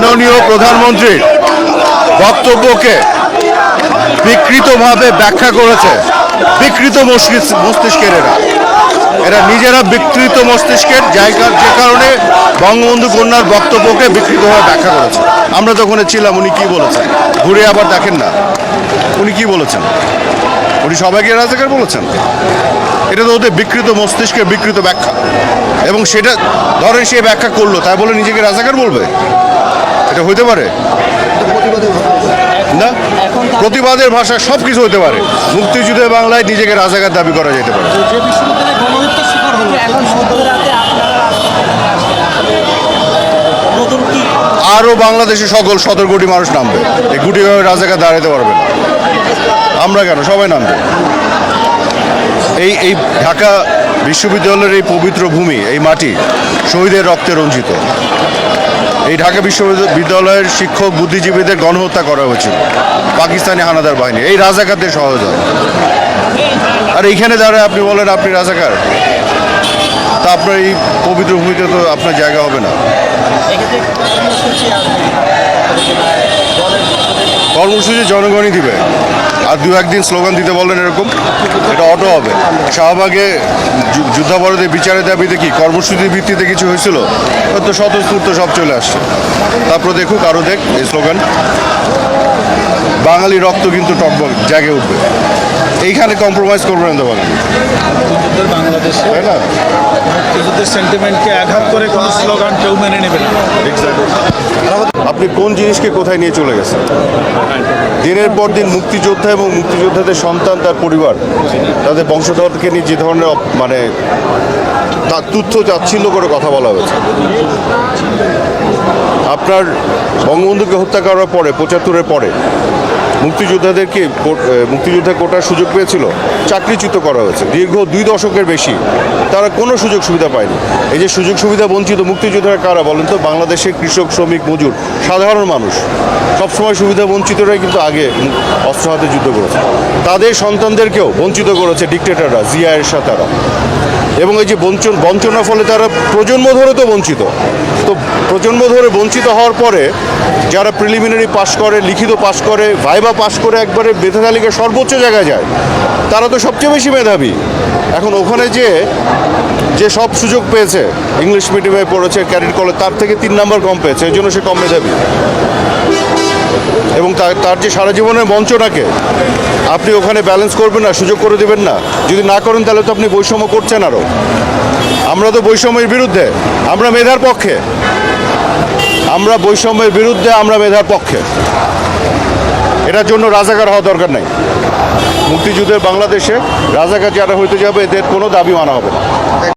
মাননীয় প্রধানমন্ত্রীর বক্তব্যকে বিকৃতভাবে ব্যাখ্যা করেছে। বিকৃত মস্তিষ্কের এরা। এরা নিজেরা বিকৃত মস্তিষ্কের জায়গা যে কারণে বঙ্গবন্ধু কন্যার বক্তব্যকে বিকৃতভাবে ব্যাখ্যা করেছে। আমরা তো ওখানে ছিলাম, উনি কি বলেছেন? ঘুরে আবার দেখেন না। উনি কি বলেছেন? উনি সবাইকে রাজাকার বলেছেন? এটা তো ওদের বিকৃত মস্তিষ্কের বিকৃত ব্যাখ্যা। এবং সেটা ধরেন সে ব্যাখ্যা করল, তাই বলে নিজেকে রাজাকার বলবে? এটা হইতে পারে? না? প্রতিবাদের ভাষা সব কিছু হতে পারে। মুক্তিযুদ্ধে বাংলায় নিজেকে রাজাকার দাবি করা যেতে পারে। আরও বাংলাদেশের সকল সতেরো কোটি মানুষ নামবে। এই গুটিভাবে রাজাকার দাঁড়াতে পারবে না। আমরা কেন? সবাই নামবে। এই এই ঢাকা বিশ্ববিদ্যালয়ের এই পবিত্র ভূমি এই মাটি শহীদের রক্তে রঞ্জিত। এই ঢাকা বিশ্ববিদ্যালয়ের শিক্ষক বুদ্ধিজীবীদের গণহত্যা করা হয়েছিল। পাকিস্তানি হানাদার বাহিনী। এই রাজাকারদের সহযোগ আর এইখানে দাঁড়ায় আপনি বলেন, আপনি রাজাকার? তা আপনার এই পবিত্র ভূমিতে তো আপনার জায়গা হবে না। কর্মসূচি জনগণই দিবে। আর দু একদিন স্লোগান দিতে বলেন এরকম, এটা অটো হবে। শাহবাগে যুদ্ধাপরাধের বিচারের দাবিতে কি কর্মসূচির ভিত্তিতে কিছু হয়েছিল? তো স্বতঃস্ফূর্ত সব চলে আসছে। তারপর দেখুক আরও দেখ এই স্লোগান। বাঙালি রক্ত কিন্তু টকবক জাগে উঠবে। এইখানে কম্প্রোমাইজ করবেন তো বাঙালি। মুক্তিযুদ্ধের তাই না? মুক্তিযুদ্ধের সেন্টিমেন্টকে আঘাত করে কোনো স্লোগান কেউ মেনে নেবে না। আপনি কোন জিনিসকে কোথায় নিয়ে চলে গেছেন? দিনের পর দিন মুক্তিযোদ্ধা এবং মুক্তিযোদ্ধাদের সন্তান তার পরিবার তাদের বংশধরকে নিয়ে যে ধরনের মানে তার তুচ্ছ চাচ্ছিল্য করে কথা বলা হয়েছে। আপনার বঙ্গবন্ধুকে হত্যা করার পরে পঁচাত্তরের পরে? মুক্তিযোদ্ধাদেরকে মুক্তিযোদ্ধা কোটার সুযোগ পেয়েছিল, চাকরিচ্যুত করা হয়েছে। দীর্ঘ দুই দশকের বেশি তারা কোনো সুযোগ সুবিধা পায়নি। এই যে সুযোগ সুবিধা বঞ্চিত মুক্তিযোদ্ধারা কারা বলেন তো? বাংলাদেশের কৃষক, শ্রমিক, মজুর, সাধারণ মানুষ। সবসময় সুবিধা বঞ্চিতরাই কিন্তু আগে অস্ত্র হাতে যুদ্ধ করেছে। তাদের সন্তানদেরকেও বঞ্চিত করেছে ডিক্টেটাররা জিয়া এরশাদ তারা এবং এই যে বঞ্চন, বঞ্চনার ফলে তারা প্রজন্ম ধরে তো বঞ্চিত। তো প্রজন্ম ধরে বঞ্চিত হওয়ার পরে যারা প্রিলিমিনারি পাশ করে, লিখিত পাশ করে ভাইবা পাস করে একবারে মেধা তালিকার সর্বোচ্চ জায়গায় যায়। তারা তো সবচেয়ে বেশি মেধাবী। এখন ওখানে যে যে সব সুযোগ পেয়েছে, ইংলিশ মিডিয়ামে পড়েছে ক্যারিট কলেজ, তার থেকে তিন নাম্বার কম পেয়েছে, এই জন্য সে কম মেধাবী। এবং তার তার যে সারা জীবনের বঞ্চনাকে, আপনি ওখানে ব্যালেন্স করবেন না, সুযোগ করে দেবেন না। যদি না করেন, তাহলে তো আপনি বৈষম্য করছেন আরও আমরা তো বৈষম্যের বিরুদ্ধে, আমরা মেধার পক্ষে। আমরা বৈষম্যের বিরুদ্ধে, আমরা মেধার পক্ষে। এটার জন্য রাজাকার হওয়া দরকার নাই। মুক্তিযুদ্ধের বাংলাদেশে রাজাকার যারা হইতে যাবে, এদের কোনো দাবি মানা হবে না।